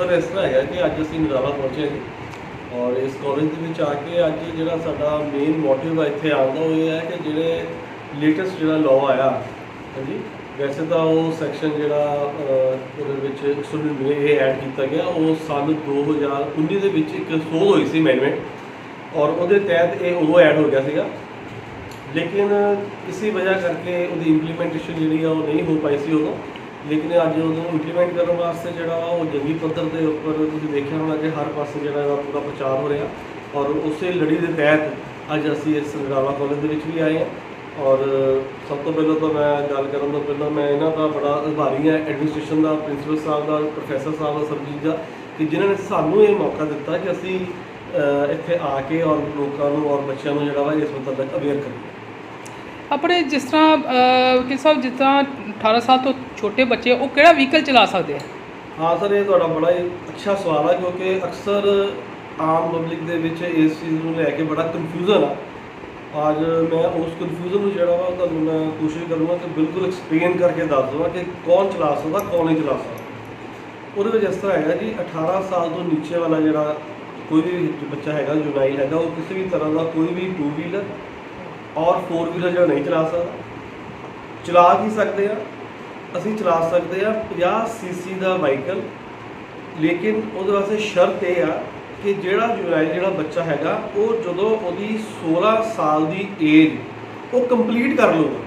Sir, ਇਸ ਤਰ੍ਹਾਂ ਹੈਗਾ ਕਿ ਅੱਜ ਅਸੀਂ ਨਜ਼ਾਰਾ ਪਹੁੰਚੇ ਹਾਂ ਜੀ। ਔਰ ਇਸ ਕਾਲਜ ਦੇ ਵਿੱਚ ਆ ਕੇ ਅੱਜ ਜਿਹੜਾ ਸਾਡਾ ਮੇਨ ਮੋਟਿਵ ਹੈ ਇੱਥੇ ਆਉਣ ਦਾ, ਉਹ ਇਹ ਹੈ ਕਿ ਜਿਹੜੇ ਲੇਟੈਸਟ ਜਿਹੜਾ ਲਾਅ ਆਇਆ, ਹਾਂਜੀ, ਵੈਸੇ ਤਾਂ ਉਹ ਸੈਕਸ਼ਨ ਜਿਹੜਾ ਉਹਦੇ ਵਿੱਚ 199 ਇਹ ਐਡ ਕੀਤਾ ਗਿਆ, ਉਹ ਸਾਲ 2019 ਦੇ ਵਿੱਚ ਇੱਕ ਸੋਧ ਹੋਈ ਸੀ ਮੈਨਮੈਂਟ ਔਰ ਉਹਦੇ ਤਹਿਤ ਇਹ ਉਹ ਐਡ ਹੋ ਗਿਆ ਸੀਗਾ। ਲੇਕਿਨ ਕਿਸੇ ਵਜ੍ਹਾ ਕਰਕੇ ਉਹਦੀ ਇੰਪਲੀਮੈਂਟੇਸ਼ਨ ਜਿਹੜੀ ਆ, ਉਹ ਨਹੀਂ ਹੋ ਪਾਈ ਸੀ ਉਦੋਂ। ਲੇਕਿਨ ਅੱਜ ਉਹਨੂੰ ਇੰਪਲੀਮੈਂਟ ਕਰਨ ਵਾਸਤੇ ਜਿਹੜਾ ਵਾ ਉਹ ਜੰਗੀ ਪੱਧਰ ਦੇ ਉੱਪਰ ਤੁਸੀਂ ਦੇਖਿਆ ਹੋਣਾ ਕਿ ਹਰ ਪਾਸੇ ਜਿਹੜਾ ਇਹਦਾ ਪੂਰਾ ਪ੍ਰਚਾਰ ਹੋ ਰਿਹਾ। ਔਰ ਉਸੇ ਲੜੀ ਦੇ ਤਹਿਤ ਅੱਜ ਅਸੀਂ ਇਸ ਸੰਗਰਾਲਾ ਕਾਲਜ ਦੇ ਵਿੱਚ ਵੀ ਆਏ ਹਾਂ। ਔਰ ਸਭ ਤੋਂ ਪਹਿਲਾਂ ਤਾਂ ਮੈਂ ਗੱਲ ਕਰਨ ਤੋਂ ਪਹਿਲਾਂ ਮੈਂ ਇਹਨਾਂ ਦਾ ਬੜਾ ਆਭਾਰੀ ਹਾਂ ਐਡਮਿਨਿਸਟ੍ਰੇਸ਼ਨ ਦਾ ਪ੍ਰਿੰਸੀਪਲ ਸਾਹਿਬ ਦਾ ਪ੍ਰੋਫੈਸਰ ਸਾਹਿਬ ਦਾ ਸਰਜੀਤ ਦਾ, ਕਿ ਜਿਨ੍ਹਾਂ ਨੇ ਸਾਨੂੰ ਇਹ ਮੌਕਾ ਦਿੱਤਾ ਕਿ ਅਸੀਂ ਇੱਥੇ ਆ ਕੇ ਔਰ ਲੋਕਾਂ ਨੂੰ ਔਰ ਬੱਚਿਆਂ ਨੂੰ ਜਿਹੜਾ ਵਾ ਇਸ ਮੁਤਲਕ ਅਵੇਅਰ ਕਰੀਏ। ਆਪਣੇ ਜਿਸ ਤਰ੍ਹਾਂ ਕਿ ਸਾਹਿਬ, ਜਿਸ ਤਰ੍ਹਾਂ 18 ਸਾਲ ਤੋਂ ਛੋਟੇ ਬੱਚੇ ਉਹ ਕਿਹੜਾ ਵਹੀਕਲ ਚਲਾ ਸਕਦੇ ਆ? ਹਾਂ, ਸਰ, ਇਹ ਤੁਹਾਡਾ ਬੜਾ ਹੀ ਅੱਛਾ ਸਵਾਲ ਆ, ਕਿਉਂਕਿ ਅਕਸਰ ਆਮ ਪਬਲਿਕ ਦੇ ਵਿੱਚ ਇਸ ਚੀਜ਼ ਨੂੰ ਲੈ ਕੇ ਬੜਾ ਕਨਫਿਊਜ਼ਨ ਆ। ਅੱਜ ਮੈਂ ਉਸ ਕਨਫਿਊਜ਼ਨ ਨੂੰ ਜਿਹੜਾ ਵਾ, ਤੁਹਾਨੂੰ ਮੈਂ ਕੋਸ਼ਿਸ਼ ਕਰੂੰਗਾ ਕਿ ਬਿਲਕੁਲ ਐਕਸਪਲੇਨ ਕਰਕੇ ਦੱਸ ਦਵਾਂ ਕਿ ਕੌਣ ਚਲਾ ਸਕਦਾ, ਕੌਣ ਨਹੀਂ ਚਲਾ ਸਕਦਾ। ਉਹਦੇ ਵਿੱਚ ਇਸ ਤਰ੍ਹਾਂ ਹੈਗਾ ਜੀ 18 ਸਾਲ ਤੋਂ ਨੀਚੇ ਵਾਲਾ ਜਿਹੜਾ ਕੋਈ ਵੀ ਬੱਚਾ ਹੈਗਾ ਜੁਨਾਈਲ ਹੈਗਾ, ਉਹ ਕਿਸੇ ਵੀ ਤਰ੍ਹਾਂ ਦਾ ਕੋਈ ਵੀ ਟੂ ਵੀਲਰ ਔਰ ਫੋਰ ਵੀਲਰ ਜਿਹੜਾ ਨਹੀਂ ਚਲਾ ਸਕਦਾ। ਚਲਾ ਕੀ ਸਕਦੇ ਆ ਅਸੀਂ ਚਲਾ ਸਕਦੇ ਆ 50 ਸੀਸੀ ਦਾ ਵਾਹੀਕਲ, ਲੇਕਿਨ ਉਹਦੇ ਵਾਸਤੇ ਸ਼ਰਤ ਇਹ ਆ ਕਿ ਜਿਹੜਾ ਜੁਨਾਈਲ ਜਿਹੜਾ ਬੱਚਾ ਹੈਗਾ, ਉਹ ਜਦੋਂ ਉਹਦੀ 16 ਸਾਲ ਦੀ ਏਜ ਉਹ ਕੰਪਲੀਟ ਕਰ ਲਊਗਾ।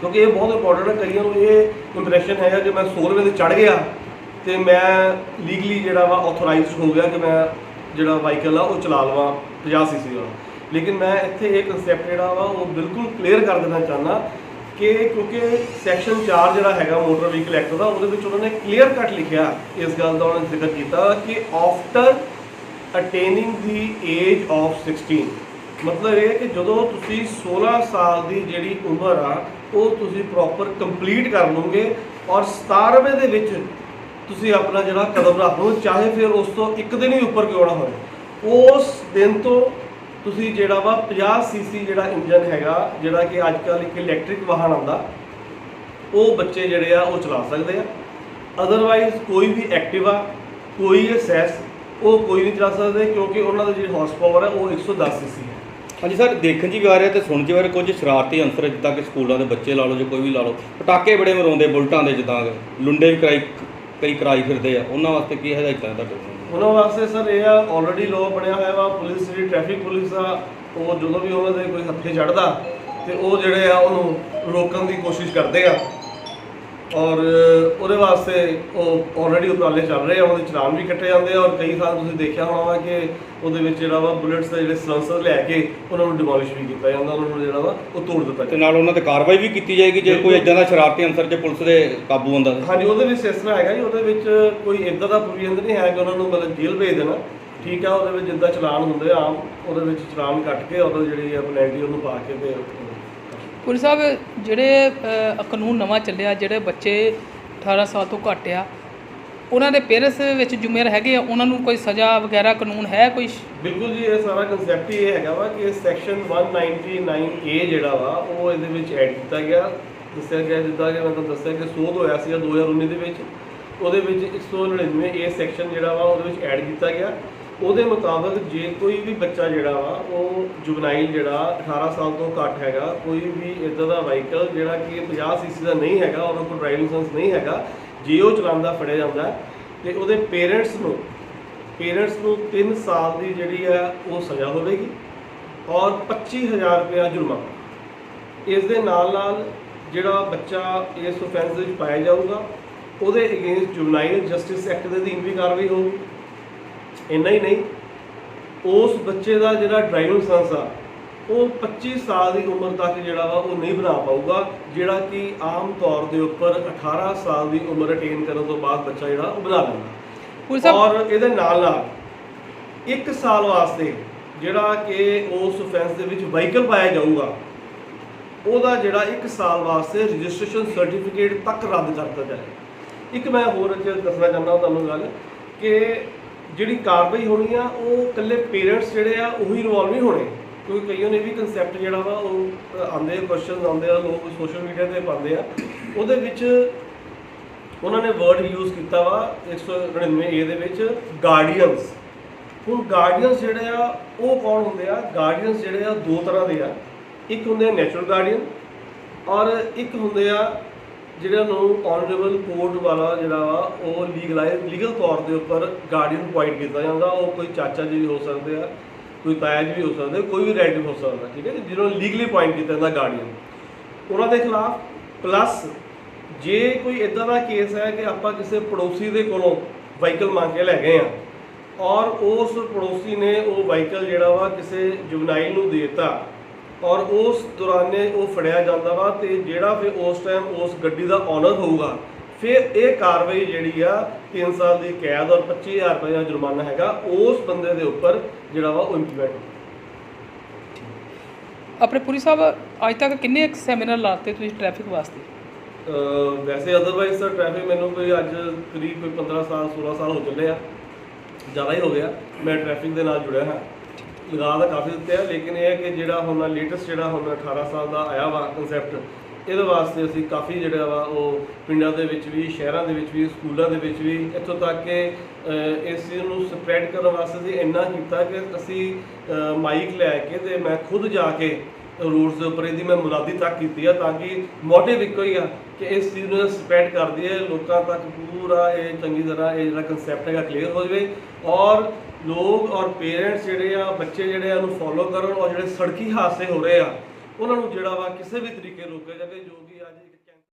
ਕਿਉਂਕਿ ਇਹ ਬਹੁਤ ਇੰਪੋਰਟੈਂਟ ਹੈ, ਕਈਆਂ ਨੂੰ ਇਹ ਇੰਪ੍ਰੈਸ਼ਨ ਹੈਗਾ ਕਿ ਮੈਂ 16ਵੇਂ ਤੇ ਚੜ ਗਿਆ ਤੇ ਮੈਂ ਲੀਗਲੀ ਜਿਹੜਾ ਵਾ ਆਥੋਰਾਈਜ਼ਡ ਹੋ ਗਿਆ ਕਿ ਮੈਂ ਜਿਹੜਾ ਵਾਹੀਕਲ ਆ, ਉਹ ਚਲਾ ਲਵਾਂ 50 ਸੀਸੀ ਦਾ ਲੇਕਿਨ ਮੈਂ ਇੱਥੇ ਇਹ ਕਨਸੈਪਟ ਜਿਹੜਾ ਵਾ, ਉਹ ਬਿਲਕੁਲ ਕਲੀਅਰ ਕਰ ਦੇਣਾ ਚਾਹੁੰਦਾ ਕਿ ਕਿਉਂਕਿ ਸੈਕਸ਼ਨ 4 ਜਿਹੜਾ ਹੈਗਾ ਮੋਟਰ ਵਹੀਕਲ ਐਕਟ ਦਾ, ਉਹਦੇ ਵਿੱਚ ਉਹਨਾਂ ਨੇ ਕਲੀਅਰ ਕੱਟ ਲਿਖਿਆ ਇਸ ਗੱਲ ਦਾ, ਉਹਨਾਂ ਨੇ ਜ਼ਿਕਰ ਕੀਤਾ ਕਿ after attaining the age of 16 ਮਤਲਬ ਇਹ ਕਿ ਜਦੋਂ ਤੁਸੀਂ 16 ਸਾਲ ਦੀ ਜਿਹੜੀ ਉਮਰ ਆ, ਉਹ ਤੁਸੀਂ ਪ੍ਰੋਪਰ ਕੰਪਲੀਟ ਕਰ ਲਓਗੇ ਔਰ 17ਵੇਂ ਦੇ ਵਿੱਚ ਤੁਸੀਂ ਆਪਣਾ ਜਿਹੜਾ ਕਦਮ ਰੱਖ ਲਓ ਚਾਹੇ ਫਿਰ ਉਸ ਤੋਂ ਇੱਕ ਦਿਨ ਹੀ ਉੱਪਰ ਕਿਉਂ ਨਾ ਹੋਵੇ ਉਸ ਦਿਨ ਤੋਂ ਤੁਸੀਂ ਜਿਹੜਾ ਵਾ 50 ਸੀਸੀ ਜਿਹੜਾ ਇੰਜਨ ਹੈਗਾ, ਜਿਹੜਾ ਕਿ ਅੱਜ ਕੱਲ੍ਹ ਇੱਕ ਇਲੈਕਟ੍ਰਿਕ ਵਾਹਨ ਆਉਂਦਾ, ਉਹ ਬੱਚੇ ਜਿਹੜੇ ਆ, ਉਹ ਚਲਾ ਸਕਦੇ ਆ। ਅਦਰਵਾਈਜ਼ ਕੋਈ ਵੀ ਐਕਟਿਵਾ ਕੋਈ ਐਸਐਸ ਉਹ ਕੋਈ ਨਹੀਂ ਚਲਾ ਸਕਦੇ ਕਿਉਂਕਿ ਉਹਨਾਂ ਦਾ ਜਿਹੜੀ ਹਾਰਸ ਪਾਵਰ ਹੈ ਉਹ 110 ਸੀਸੀ ਹੈ ਹਾਂਜੀ ਸਰ, ਦੇਖਣ ਜੀ ਵੀ ਆ ਰਿਹਾ ਤੇ ਸੁਣਨ 'ਚ ਵੀ ਕੁਝ ਸ਼ਰਾਰਤੀ ਅੰਸਰ ਜਿੱਦਾਂ ਕਿ ਸਕੂਲਾਂ ਦੇ ਬੱਚੇ ਲਾ ਲਓ ਜਾਂ ਕੋਈ ਵੀ ਲਾ ਲਓ, ਪਟਾਕੇ ਬੜੇ ਮਰਾਉਂਦੇ ਬੁਲਟਾਂ ਦੇ ਜਿੱਦਾਂ ਲੁੰਡੇ ਵੀ ਕਰਾਈ, ਕਈ ਕਰਾਈ ਫਿਰਦੇ ਆ, ਉਹਨਾਂ ਵਾਸਤੇ ਕੀ ਹਦਾਇਤਾਂ ਤੁਹਾਡੇ ਕੋਲ ਉਹਨਾਂ ਵਾਸਤੇ ਸਰ ਇਹ ਆ ਆਲਰੇਡੀ ਲਾਅ ਬਣਿਆ ਹੋਇਆ ਵਾ, ਪੁਲਿਸ ਜਿਹੜੀ ਟ੍ਰੈਫਿਕ ਪੁਲਿਸ ਆ, ਉਹ ਜਦੋਂ ਵੀ ਉਹਨਾਂ ਦੇ ਕੋਈ ਹੱਥੇ ਚੜਦਾ ਤੇ ਉਹ ਜਿਹੜੇ ਆ ਉਹਨੂੰ ਰੋਕਣ ਦੀ ਕੋਸ਼ਿਸ਼ ਕਰਦੇ ਆ। ਔਰ ਉਹਦੇ ਵਾਸਤੇ ਉਹ ਆਲਰੇਡੀ ਉਪਰਾਲੇ ਚੱਲ ਰਹੇ ਆ ਉਹਦੇ ਚਲਾਨ ਵੀ ਕੱਟੇ ਜਾਂਦੇ ਆ ਔਰ ਕਈ ਸਾਲ ਤੁਸੀਂ ਦੇਖਿਆ ਹੋਣਾ ਵਾ ਕਿ ਉਹਦੇ ਵਿੱਚ ਜਿਹੜਾ ਵਾ ਬੁਲੇਟਸ ਦੇ ਜਿਹੜੇ ਸਲੈਂਸਰ ਲੈ ਕੇ ਉਹਨਾਂ ਨੂੰ ਡਿਮੋਲਿਸ਼ ਵੀ ਕੀਤਾ ਜਾਂਦਾ ਉਹਨਾਂ ਨੂੰ ਜਿਹੜਾ ਵਾ ਉਹ ਤੋੜ ਦਿੱਤਾ ਤੇ ਜਾਂਦਾ। ਨਾਲ ਉਹਨਾਂ ਤੇ ਕਾਰਵਾਈ ਵੀ ਕੀਤੀ ਜਾਏਗੀ ਜੇ ਕੋਈ ਇਦਾਂ ਦਾ ਸ਼ਰਾਰਤੀ ਅੰਸਰ ਜੇ ਪੁਲਿਸ ਦੇ ਕਾਬੂ ਆਉਂਦਾ ਤਾਂ। ਹਾਂਜੀ ਉਹਦੇ ਵਿੱਚ ਇਸ ਤਰ੍ਹਾਂ ਹੈਗਾ ਜੀ ਉਹਦੇ ਵਿੱਚ ਕੋਈ ਇਦਾਂ ਦਾ ਪ੍ਰੋਵੀਜ਼ਨ ਨਹੀਂ ਹੈ ਕਿ ਉਹਨਾਂ ਨੂੰ ਮਤਲਬ ਜੇਲ੍ਹ ਭੇਜ ਦੇਣਾ। ਠੀਕ ਆ ਉਹਦੇ ਵਿੱਚ ਜਿੱਦਾਂ ਚਲਾਨ ਹੁੰਦੇ ਆ ਆਮ ਉਹਦੇ ਵਿੱਚ ਚਲਾਨ ਕੱਟ ਕੇ ਉਹਦਾ ਜਿਹੜੀ ਆ ਪੈਨਲਟੀ ਉਹਨੂੰ ਪਾ ਕੇ ਤੇ ਪੁਰੀ ਸਾਹਿਬ, ਜਿਹੜੇ ਕਾਨੂੰਨ ਨਵਾਂ ਚੱਲਿਆ, ਜਿਹੜੇ ਬੱਚੇ 18 ਸਾਲ ਤੋਂ ਘੱਟ ਆ, ਉਹਨਾਂ ਦੇ ਪੇਰੈਂਟਸ ਵਿੱਚ ਜ਼ਿੰਮੇਵਾਰ ਹੈਗੇ ਆ? ਉਹਨਾਂ ਨੂੰ ਕੋਈ ਸਜ਼ਾ ਵਗੈਰਾ, ਕਾਨੂੰਨ ਹੈ ਕੋਈ? ਬਿਲਕੁਲ ਜੀ, ਇਹ ਸਾਰਾ ਕਨਸੈਪਟ ਹੀ ਇਹ ਹੈਗਾ ਵਾ ਕਿ ਸੈਕਸ਼ਨ 199A ਜਿਹੜਾ ਵਾ, ਉਹ ਇਹਦੇ ਵਿੱਚ ਐਡ ਕੀਤਾ ਗਿਆ। ਦੱਸਿਆ ਗਿਆ, ਜਿੱਦਾਂ ਕਿ ਮੈਂ ਤੁਹਾਨੂੰ ਦੱਸਿਆ ਕਿ ਸੋਧ ਹੋਇਆ ਸੀ 2019 ਦੇ ਵਿੱਚ। ਉਹਦੇ ਵਿੱਚ 199A ਸੈਕਸ਼ਨ ਜਿਹੜਾ ਵਾ, ਉਹਦੇ ਵਿੱਚ ਐਡ ਕੀਤਾ ਗਿਆ। ਉਹਦੇ ਮੁਤਾਬਕ ਜੇ ਕੋਈ ਵੀ ਬੱਚਾ ਜਿਹੜਾ ਵਾ ਉਹ ਜੁਵਨਾਈਲ ਜਿਹੜਾ 18 ਸਾਲ ਤੋਂ ਘੱਟ ਹੈਗਾ ਕੋਈ ਵੀ ਇਦਾਂ ਦਾ ਵਾਹੀਕਲ ਜਿਹੜਾ ਕਿ 50 ਸੀਸੀ ਦਾ ਨਹੀਂ ਹੈਗਾ ਔਰ ਕੋਲ ਡਰਾਈਵਿੰਗ ਲਾਇਸੈਂਸ ਨਹੀਂ ਹੈਗਾ ਜੇ ਉਹ ਚਲਾਉਂਦਾ ਫੜਿਆ ਜਾਂਦਾ ਹੈ, ਤੇ ਉਹਦੇ ਪੇਰੈਂਟਸ ਨੂੰ ਪੇਰੈਂਟਸ ਨੂੰ 3 ਸਾਲ ਦੀ ਜਿਹੜੀ ਆ ਉਹ ਸਜ਼ਾ ਹੋਵੇਗੀ ਔਰ 25000 ਰੁਪਇਆ ਜੁਰਮਾਨਾ। ਇਸ ਦੇ ਨਾਲ ਨਾਲ ਜਿਹੜਾ ਬੱਚਾ ਇਸ offense ਵਿੱਚ ਪਾਇਆ ਜਾਊਗਾ ਉਹਦੇ ਅਗੇਂਸਟ ਜੁਵਨਾਈਲ ਜਸਟਿਸ ਐਕਟ ਦੇ ਅਧੀਨ ਵੀ ਕਾਰਵਾਈ ਹੋਊਗੀ। ਇੰਨਾ ਹੀ ਨਹੀਂ ਉਸ ਬੱਚੇ ਦਾ ਜਿਹੜਾ ਡਰਾਈਵਿੰਗ ਲਾਇਸੈਂਸ ਆ ਉਹ 25 ਸਾਲ ਦੀ ਉਮਰ ਤੱਕ ਜਿਹੜਾ ਵਾ ਉਹ ਨਹੀਂ ਬਣਾ ਪਾਊਗਾ ਜਿਹੜਾ ਕਿ ਆਮ ਤੌਰ ਦੇ ਉੱਪਰ 18 ਸਾਲ ਦੀ ਉਮਰ ਅਟੇਨ ਕਰਨ ਤੋਂ ਬਾਅਦ ਬੱਚਾ ਜਿਹੜਾ ਉਹ ਬਣਾ ਲੈਂਦਾ। ਔਰ ਇਹਦੇ ਨਾਲ ਨਾਲ 1 ਸਾਲ ਵਾਸਤੇ ਜਿਹੜਾ ਕਿ ਉਸ offense ਦੇ ਵਿੱਚ ਵਾਹੀਕਲ ਪਾਇਆ ਜਾਊਗਾ ਉਹਦਾ ਜਿਹੜਾ 1 ਸਾਲ ਵਾਸਤੇ ਰਜਿਸਟ੍ਰੇਸ਼ਨ ਸਰਟੀਫਿਕੇਟ ਤੱਕ ਰੱਦ ਕਰ ਦਿੱਤਾ ਜਾਏ। ਇੱਕ ਮੈਂ ਹੋਰ ਦੱਸਣਾ ਚਾਹੁੰਦਾ ਤੁਹਾਨੂੰ ਗੱਲ ਕਿ ਜਿਹੜੀ ਕਾਰਵਾਈ ਹੋਣੀ ਆ, ਉਹ ਇਕੱਲੇ ਪੇਰੈਂਟਸ ਜਿਹੜੇ ਆ, ਉਹੀ ਇਨਵੋਲਵ ਨਹੀਂ ਹੋਣੇ। ਕਿਉਂਕਿ ਕਈਆਂ ਨੇ ਵੀ ਕਨਸੈਪਟ ਜਿਹੜਾ ਵਾ, ਉਹ ਆਉਂਦੇ ਕੁਐਸਚਨਸ ਆਉਂਦੇ ਆ, ਲੋਕ ਸੋਸ਼ਲ ਮੀਡੀਆ ਤੇ ਪਾਉਂਦੇ ਆ। ਉਹਦੇ ਵਿੱਚ ਉਹਨਾਂ ਨੇ ਵਰਡ ਯੂਜ਼ ਕੀਤਾ ਵਾ 199 ਏ ਦੇ ਵਿੱਚ ਗਾਰਡੀਅਨਸ ਹੁਣ ਗਾਰਡੀਅਨਸ ਜਿਹੜੇ ਆ, ਉਹ ਕੌਣ ਹੁੰਦੇ ਆ? ਗਾਰਡੀਅਨਸ ਜਿਹੜੇ ਆ, ਦੋ ਤਰ੍ਹਾਂ ਦੇ ਆ। ਇੱਕ ਹੁੰਦੇ ਆ ਨੈਚੁਰਲ ਗਾਰਡੀਅਨ ਔਰ ਇੱਕ ਹੁੰਦੇ ਆ ਜਿਹੜਾ ਨੂੰ ਆਨਰੇਬਲ ਕੋਰਟ ਵਾਲਾ ਜਿਹੜਾ ਵਾ, ਉਹ ਲੀਗਲਾਈਜ਼ ਲੀਗਲ ਤੌਰ ਦੇ ਉੱਪਰ ਗਾਰਡੀਅਨ ਪੁਆਇੰਟ ਕੀਤਾ ਜਾਂਦਾ। ਉਹ ਕੋਈ ਚਾਚਾ ਜੀ ਵੀ ਹੋ ਸਕਦੇ ਆ, ਕੋਈ ਤਾਇਆ ਜੀ ਵੀ ਹੋ ਸਕਦੇ ਕੋਈ ਵੀ ਰਿਲੇਟਿਵ ਹੋ ਸਕਦਾ, ਠੀਕ ਹੈ ਜੀ? ਜਿਹਨੂੰ ਲੀਗਲੀ ਪੁਆਇੰਟ ਕੀਤਾ ਜਾਂਦਾ ਗਾਰਡੀਅਨ ਉਹਨਾਂ ਦੇ ਖਿਲਾਫ ਪਲੱਸ ਜੇ ਕੋਈ ਇਦਾਂ ਦਾ ਕੇਸ ਹੈ ਕਿ ਆਪਾਂ ਕਿਸੇ ਪੜੋਸੀ ਦੇ ਕੋਲੋਂ ਵਾਹੀਕਲ ਮੰਗ ਕੇ ਲੈ ਗਏ ਆ, ਔਰ ਉਸ ਪੜੋਸੀ ਨੇ ਉਹ ਵਾਹੀਕਲ ਜਿਹੜਾ ਵਾ ਕਿਸੇ ਜੁਵਨਾਈਲ ਨੂੰ ਦੇ ਦਿੱਤਾ ਔਰ ਉਸ ਦੌਰਾਨੇ ਉਹ ਫੜਿਆ ਜਾਂਦਾ ਵਾ ਤੇ ਜਿਹੜਾ ਫਿਰ ਉਸ ਟਾਈਮ ਉਸ ਗੱਡੀ ਦਾ ਓਨਰ ਹੋਊਗਾ ਫਿਰ ਇਹ ਕਾਰਵਾਈ ਜਿਹੜੀ ਆ 3 ਸਾਲ ਦੀ ਕੈਦ ਔਰ 25000 ਰੁਪਏ ਦਾ ਜੁਰਮਾਨਾ ਹੈਗਾ ਉਸ ਬੰਦੇ ਦੇ ਉੱਪਰ ਜਿਹੜਾ ਵਾ ਉਹ ਇੰਪਲੀਮੈਂਟ ਆਪਣੇ ਪੁਰੀ ਸਾਹਿਬ ਅੱਜ ਤੱਕ ਕਿੰਨੇ ਸੈਮੀਨਾਰ ਲਾਤੇ ਤੁਸੀਂ ਟ੍ਰੈਫਿਕ ਵਾਸਤੇ? ਵੈਸੇ ਅਦਰਵਾਈਜ਼ ਤਾਂ ਟ੍ਰੈਫਿਕ ਮੈਨੂੰ ਕੋਈ ਅੱਜ ਕਰੀਬ ਕੋਈ 15 ਸਾਲ 16 ਸਾਲ ਹੋ ਚੱਲੇ ਆ ਜ਼ਿਆਦਾ ਹੀ ਹੋ ਗਿਆ ਮੈਂ ਟ੍ਰੈਫਿਕ ਦੇ ਨਾਲ ਜੁੜਿਆ ਹਾਂ। ਲਗਾ ਦਾ ਕਾਫੀ ਦਿੱਤੇ ਆ, ਲੇਕਿਨ ਇਹ ਹੈ ਕਿ ਜਿਹੜਾ ਹੁਣ ਲੇਟੈਸਟ ਜਿਹੜਾ ਹੁਣ 18 ਸਾਲ ਦਾ ਆਇਆ ਵਾ ਕਨਸੈਪਟ ਇਹਦੇ ਵਾਸਤੇ ਅਸੀਂ ਕਾਫੀ ਜਿਹੜਾ ਵਾ ਉਹ ਪਿੰਡਾਂ ਦੇ ਵਿੱਚ ਵੀ, ਸ਼ਹਿਰਾਂ ਦੇ ਵਿੱਚ ਵੀ, ਸਕੂਲਾਂ ਦੇ ਵਿੱਚ ਵੀ ਇੱਥੋਂ ਤੱਕ ਕਿ ਇਸ ਚੀਜ਼ ਨੂੰ ਸਪਰੈਡ ਕਰਨ ਵਾਸਤੇ ਅਸੀਂ ਇੰਨਾ ਕੀਤਾ ਕਿ ਅਸੀਂ ਮਾਈਕ ਲੈ ਕੇ ਤੇ ਮੈਂ ਖੁਦ ਜਾ ਕੇ ਰੂਟਸ ਦੇ ਉੱਪਰ ਇਹਦੀ ਮੈਂ ਮੁਨਾਦੀ ਤੱਕ ਕੀਤੀ ਆ ਤਾਂ ਕਿ ਮੋਟਿਵ ਇੱਕੋ ਹੀ ਆ ਕਿ ਇਸ ਚੀਜ਼ ਨੂੰ ਸਪਰੈਡ ਕਰ ਦਈਏ ਲੋਕਾਂ ਤੱਕ ਪੂਰਾ ਇਹ ਚੰਗੀ ਤਰ੍ਹਾਂ ਇਹ ਜਿਹੜਾ ਕਨਸੈਪਟ ਹੈਗਾ ਕਲੀਅਰ ਹੋ ਜਾਵੇ ਔਰ ਲੋਕ ਔਰ ਪੇਰੈਂਟਸ ਜਿਹੜੇ ਆ, ਬੱਚੇ ਜਿਹੜੇ ਆ ਉਹਨੂੰ ਫੋਲੋ ਕਰਨ ਔਰ ਜਿਹੜੇ ਸੜਕੀ ਹਾਦਸੇ ਹੋ ਰਹੇ ਆ, ਉਹਨਾਂ ਨੂੰ ਜਿਹੜਾ ਵਾ ਕਿਸੇ ਵੀ ਤਰੀਕੇ ਰੋਕਿਆ ਜਾਵੇ ਜੋ